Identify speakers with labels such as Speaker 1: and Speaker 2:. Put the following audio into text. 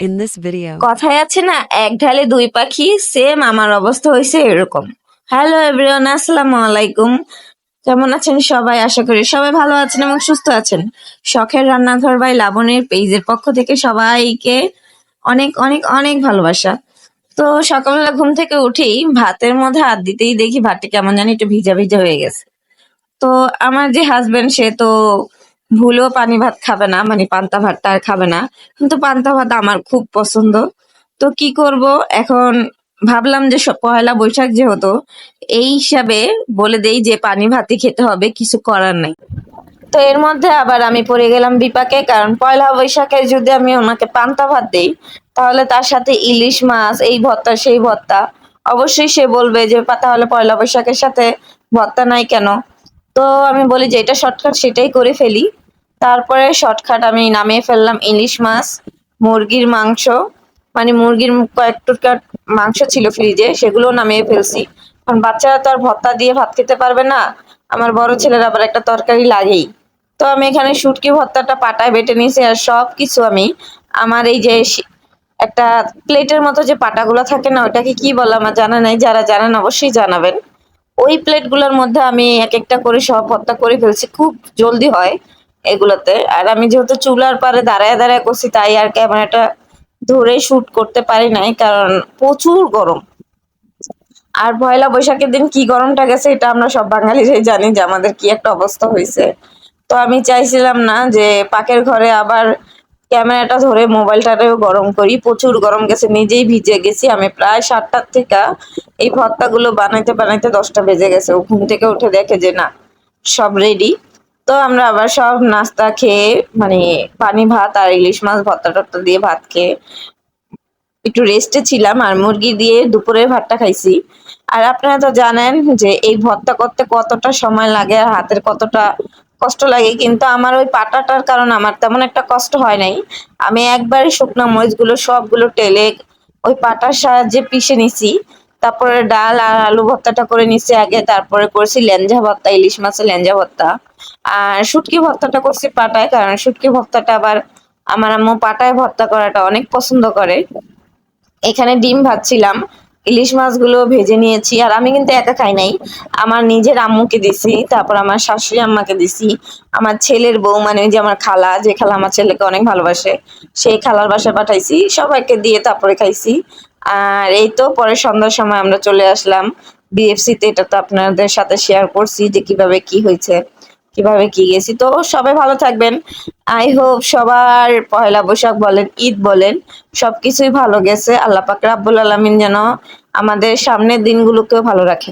Speaker 1: In this video,
Speaker 2: কথায় আছে না এক ঢালে দুই পাখি সেম আমার অবস্থা হয়েছে এরকম। হ্যালো এভরিওয়ান আসসালামু আলাইকুম। কেমন আছেন সবাই? আশা করি সবাই ভালো আছেন এবং সুস্থ আছেন। শখের রান্নাঘর বাই লাবণীর পেজের পক্ষ থেকে সবাইকে অনেক অনেক অনেক ভালোবাসা। তো সকালবেলা ঘুম থেকে উঠেই ভাতের মধ্যে হাত দিতেই দেখি ভাতটি কেমন জানি একটু ভিজা ভিজা হয়ে গেছে। তো আমার যে হাজবেন্ড সে তো ভুলেও পানি ভাত খাবে না মানে পান্তা ভাতটা আর খাবে না। কিন্তু পান্তা ভাত আমার খুব পছন্দ। তো কি করব? এখন ভাবলাম যে পহেলা বৈশাখ যেহেতু, এই হিসাবে বলে দেই যে পানি ভাতই খেতে হবে, কিছু করার নাই। তো এর মধ্যে আবার আমি পড়ে গেলাম বিপাকে, কারণ পয়লা বৈশাখে যদি আমি ওনাকে পান্তা ভাত দেই, তাহলে তার সাথে ইলিশ মাছ, এই ভর্তা, সেই ভর্তা। অবশ্যই সে বলবে যে তাহলে পয়লা বৈশাখের সাথে ভর্তা নাই কেন? তো আমি বলি যে, এটা শর্টকাট, সেটাই করে ফেলি। তারপরে শর্টকাট আমি নামিয়ে ফেললাম ইলিশ মাছ, মুরগির মাংস মানে মুরগির কয়েক টুকরা মাংস ছিল ফ্রিজে সেগুলো নামিয়ে ফেলছি। কারণ বাচ্চারা তো আর ভর্তা দিয়ে ভাত খেতে পারবে না, আমার বড় ছেলের আবার একটা তরকারি লাগেই। তো আমি এখানে শুটকি ভর্তাটা পাটায় বেটে নিয়েছি আর সব কিছু আমি, আমার এই যে একটা প্লেটের মতো যে পাটাগুলো থাকে না, ওটাকে কি বলে আমার জানা নাই, যারা জানেন অবশ্যই জানাবেন। ওই প্লেটগুলোর মধ্যে আমি এক একটা করে সব ভর্তা করে ফেলছি, খুব জলদি হয়। এগুলোতে। আর আমি যেহেতু চুলার পারে দাঁড়ায় দাঁড়ায় করছি, তাই আর ক্যামেরাটা ধরে শুট করতে পারি নাই, কারণ প্রচুর গরম। আর পয়লা বৈশাখের দিন কি গরমটা গেছে, এটা আমরা সব বাঙালিরাই জানি যে আমাদের কি একটা অবস্থা হয়েছে। তো আমি চাইছিলাম না যে পাকের ঘরে আবার ক্যামেরাটা ধরে মোবাইলটারেও গরম করি। প্রচুর গরম গেছে, নিজেই ভিজে গেছি। আমি প্রায় সাতটার থেকে এই ভর্তাগুলো বানাইতে বানাইতে দশটা বেজে গেছে। ও ঘুম থেকে উঠে দেখে যে না, সব রেডি তো আমরা আবার সব নাস্তা খেয়ে মানে পানি, ভাত আর ইলিশ মাছ ভর্তা টর্তা দিয়ে ভাত খেয়ে একটু রেস্টে ছিলাম আর মুরগি দিয়ে দুপুরের ভাতটা খাইছি। আর আপনারা তো জানেন যে এই ভর্তা করতে কতটা সময় লাগে আর হাতের কতটা কষ্ট লাগে, কিন্তু আমার ওই পাটাটার কারণে আমার তেমন একটা কষ্ট হয় নাই। আমি একবারে শুকনো মরিচগুলো সবগুলো টেলে ওই পাটার সাহায্যে পিষে নিছি, তারপরে ডাল আর আলু ভর্তাটা করে নিছি আগে, তারপরে করছি লেঞ্জা ভর্তা, ইলিশ মাছের লেঞ্জা ভর্তা। আর শুটকি ভর্তাটা করছি পাটায়, কারণ শুটকি ভর্তাটা আবার আমার আম্মু পাটায় ভর্তা করাটা অনেক পছন্দ করে। এখানে ডিম ভাজছিলাম, ইলিশ মাছগুলো ভেজে নিয়েছি, আর আমি কিন্তু একা খাই নাই। আমার নিজের আম্মুকে দিছি, তারপর আমার শাশুড়ি আম্মাকে দিছি। আমার ছেলের বউ মানে যে আমার খালা, যে খালা আমার ছেলেকে অনেক ভালোবাসে, সেই খালার বাসায় পাঠাইছি, সবাইকে দিয়ে তারপরে খাইছি। আর এই তো পরে সন্ধ্যার সময় আমরা চলে আসলাম। বিএফসিতে এটা তো আপনাদের সাথে শেয়ার করছি যে কীভাবে কি হয়েছে। কীভাবে কি গেছি। তো সবাই ভালো থাকবেন। আই হোপ সবার পয়লা বৈশাখ বলেন, ঈদ বলেন, সবকিছুই ভালো গেছে। আল্লাহ পাক রাব্বুল আলামিন যেন আমাদের সামনের দিনগুলোকেও ভালো রাখে।